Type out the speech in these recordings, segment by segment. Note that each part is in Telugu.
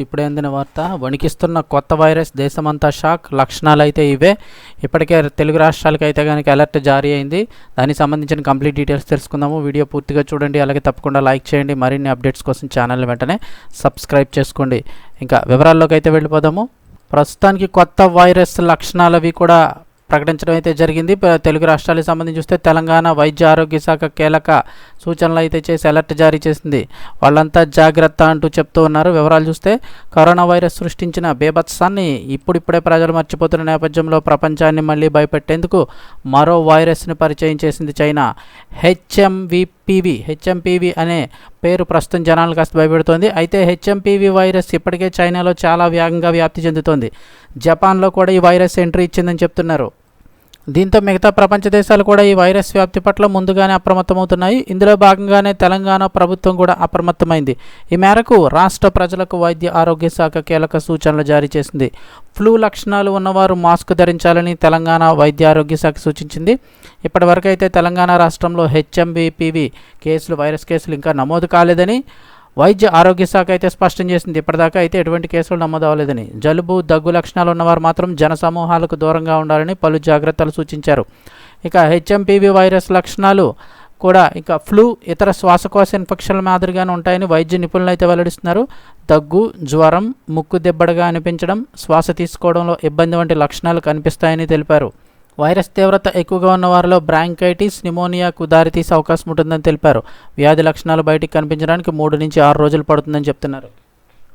ఇప్పుడే అందిన వార్త వణికిస్తున్న కొత్త వైరస్ దేశమంతా షాక్ లక్షణాలు అయితే ఇవే. ఇప్పటికే తెలుగు రాష్ట్రాలకు అయితే కనుక అలర్ట్ జారీ అయింది. దానికి సంబంధించిన కంప్లీట్ డీటెయిల్స్ తెలుసుకుందాము. వీడియో పూర్తిగా చూడండి. అలాగే తప్పకుండా లైక్ చేయండి. మరిన్ని అప్డేట్స్ కోసం ఛానల్ వెంటనే సబ్స్క్రైబ్ చేసుకోండి. ఇంకా వివరాల్లోకి అయితే వెళ్ళిపోదాము. ప్రస్తుతానికి కొత్త వైరస్ లక్షణాలు అవి కూడా ప్రకటించడం అయితే జరిగింది. తెలుగు రాష్ట్రాలకు సంబంధించి చూస్తే తెలంగాణ వైద్య ఆరోగ్య శాఖ కీలక సూచనలు అయితే చేసి అలర్ట్ జారీ చేసింది. వాళ్ళంతా జాగ్రత్త అంటూ చెప్తూ ఉన్నారు. వివరాలు చూస్తే కరోనా వైరస్ సృష్టించిన బేభత్సాన్ని ఇప్పుడిప్పుడే ప్రజలు మర్చిపోతున్న నేపథ్యంలో ప్రపంచాన్ని మళ్ళీ భయపెట్టేందుకు మరో వైరస్ని పరిచయం చేసింది చైనా. హెచ్ఎంవిపివి హెచ్ఎంపివి అనే పేరు ప్రస్తుతం జనాలు కాస్త భయపెడుతోంది. అయితే హెచ్ఎంపివి వైరస్ ఇప్పటికే చైనాలో చాలా వేగంగా వ్యాప్తి చెందుతోంది. జపాన్లో కూడా ఈ వైరస్ ఎంట్రీ ఇచ్చిందని చెప్తున్నారు. దీంతో మిగతా ప్రపంచ దేశాలు కూడా ఈ వైరస్ వ్యాప్తి పట్ల ముందుగానే అప్రమత్తమవుతున్నాయి. ఇందులో భాగంగానే తెలంగాణ ప్రభుత్వం కూడా అప్రమత్తమైంది. ఈ మేరకు రాష్ట్ర ప్రజలకు వైద్య ఆరోగ్య శాఖ కీలక సూచనలు జారీ చేసింది. ఫ్లూ లక్షణాలు ఉన్నవారు మాస్క్ ధరించాలని తెలంగాణ వైద్య ఆరోగ్య శాఖ సూచించింది. ఇప్పటివరకు అయితే తెలంగాణ రాష్ట్రంలో హెచ్ఎంబిపివి కేసులు వైరస్ కేసులు ఇంకా నమోదు కాలేదని వైద్య ఆరోగ్య శాఖ అయితే స్పష్టం చేసింది. ఇప్పటిదాకా అయితే ఎటువంటి కేసులు నమోదు అవ్వలేదని. జలుబు దగ్గు లక్షణాలు ఉన్నవారు మాత్రం జనసమూహాలకు దూరంగా ఉండాలని పలు జాగ్రత్తలు సూచించారు. ఇక హెచ్ఎంపీవీ వైరస్ లక్షణాలు కూడా ఇక ఫ్లూ ఇతర శ్వాసకోశ ఇన్ఫెక్షన్ల మాదిరిగానే ఉంటాయని వైద్య నిపుణులు అయితే వెల్లడిస్తున్నారు. దగ్గు జ్వరం ముక్కు దెబ్బడగా అనిపించడం శ్వాస తీసుకోవడంలో ఇబ్బంది వంటి లక్షణాలు కనిపిస్తాయని తెలిపారు. వైరస్ తీవ్రత ఎక్కువగా ఉన్న వారిలో బ్రాంకైటిస్ నిమోనియాకు దారితీసే అవకాశం ఉంటుందని తెలిపారు. వ్యాధి లక్షణాలు బయటికి కనిపించడానికి మూడు నుంచి ఆరు రోజులు పడుతుందని చెప్తున్నారు.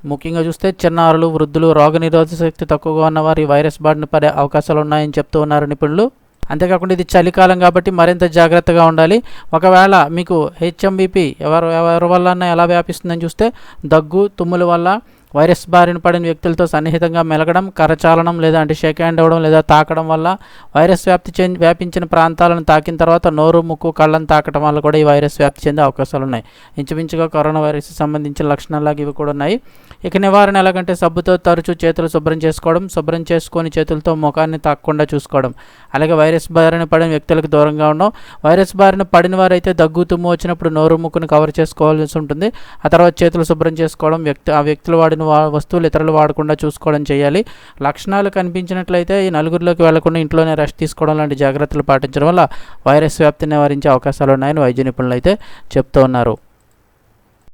ముఖ్యంగా చూస్తే చిన్నారులు వృద్ధులు రోగనిరోధక శక్తి తక్కువగా ఉన్న వారి వైరస్ బారిన పడే అవకాశాలు ఉన్నాయని చెప్తూ ఉన్నారు నిపుణులు. అంతేకాకుండా ఇది చలికాలం కాబట్టి మరింత జాగ్రత్తగా ఉండాలి. ఒకవేళ మీకు హెచ్ఎంబిపి ఎవరు ఎవరి వల్ల ఎలా వ్యాపిస్తుందని చూస్తే దగ్గు తుమ్ముల వల్ల వైరస్ బారిన పడిన వ్యక్తులతో సన్నిహితంగా మెలగడం కరచాలనం లేదా అంటే షేక్ హ్యాండ్ అవ్వడం లేదా తాకడం వల్ల వైరస్ వ్యాప్తి చెంది వ్యాపించిన ప్రాంతాలను తాకిన తర్వాత నోరు ముక్కు కళ్ళను తాకడం వల్ల కూడా ఈ వైరస్ వ్యాప్తి చెందే అవకాశాలు ఉన్నాయి. ఇంచుమించుగా కరోనా వైరస్ సంబంధించిన లక్షణాలాగా ఇవి కూడా ఉన్నాయి. ఇక నివారణ ఎలాగంటే సబ్బుతో తరచూ చేతులు శుభ్రం చేసుకోవడం శుభ్రం చేసుకొని చేతులతో ముఖాన్ని తాకకుండా చూసుకోవడం. అలాగే వైరస్ బారిన పడిన వ్యక్తులకు దూరంగా ఉండడం. వైరస్ బారిన పడిన వారైతే దగ్గు తుమ్ము వచ్చినప్పుడు నోరు ముక్కును కవర్ చేసుకోవాల్సి ఉంటుంది. ఆ తర్వాత చేతులు శుభ్రం చేసుకోవడం వ్యక్తి ఆ వ్యక్తులు వాడిన వా- వస్తువులు ఇతరులు వాడకుండా చూసుకోవడం చేయాలి. లక్షణాలు కనిపించినట్లయితే ఈ నలుగురిలోకి వెళ్ళకుండా ఇంట్లోనే రెస్ట్ తీసుకోవడం లాంటి జాగ్రత్తలు పాటించడం వల్ల వైరస్ వ్యాప్తిని నివారించే అవకాశాలు ఉన్నాయని వైద్య నిపుణులు అయితే చెప్తూ ఉన్నారు.